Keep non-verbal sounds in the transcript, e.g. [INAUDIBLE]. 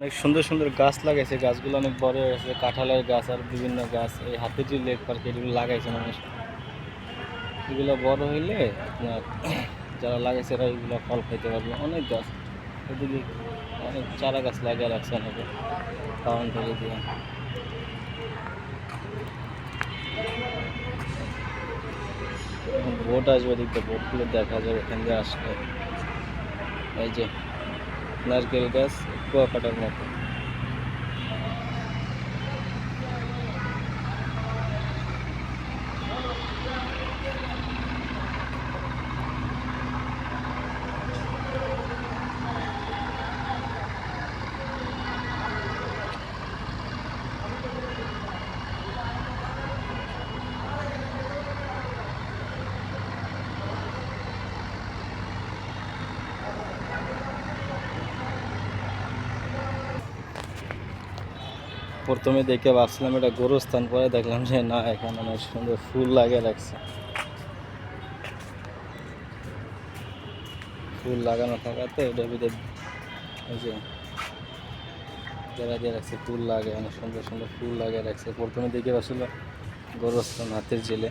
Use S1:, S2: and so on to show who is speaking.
S1: অনেক সুন্দর সুন্দর গাছ লাগাইছে। গাছগুলো অনেক বড় হয়ে গেছে কাঁঠালের গাছ আর বিভিন্ন গাছ। এই হাতে যে লেক পার্কে এগুলো লাগাইছে মানুষ। এগুলো বড় হইলে আপনার [CLEARS THROAT] যারা লাগাইছে এরা এগুলো ফল খাইতে পারবে। অনেক গাছ। এদিকে অনেক চারা গাছ লাগিয়ে রাখছে অনেকে। থেকে দিয়ে। বোট আসবে দেখতে বোটগুলো দেখা যাবে, এখান দিয়ে আসলে এই যে নারকেল গাছ কুয়াকাটার মতো প্রথমে দেখে ভাবছিলাম এটা গোরস্থান, পরে দেখলাম যে না, এখানে অনেক সুন্দর ফুল লাগিয়ে রাখছে। ফুল লাগানো থাকাতে এই যে দিয়ে রাখছে, ফুল লাগে, অনেক সুন্দর সুন্দর ফুল লাগিয়ে রাখছে। প্রথমে দেখে ভাবছিল গোরস্থান, হাতের জেলে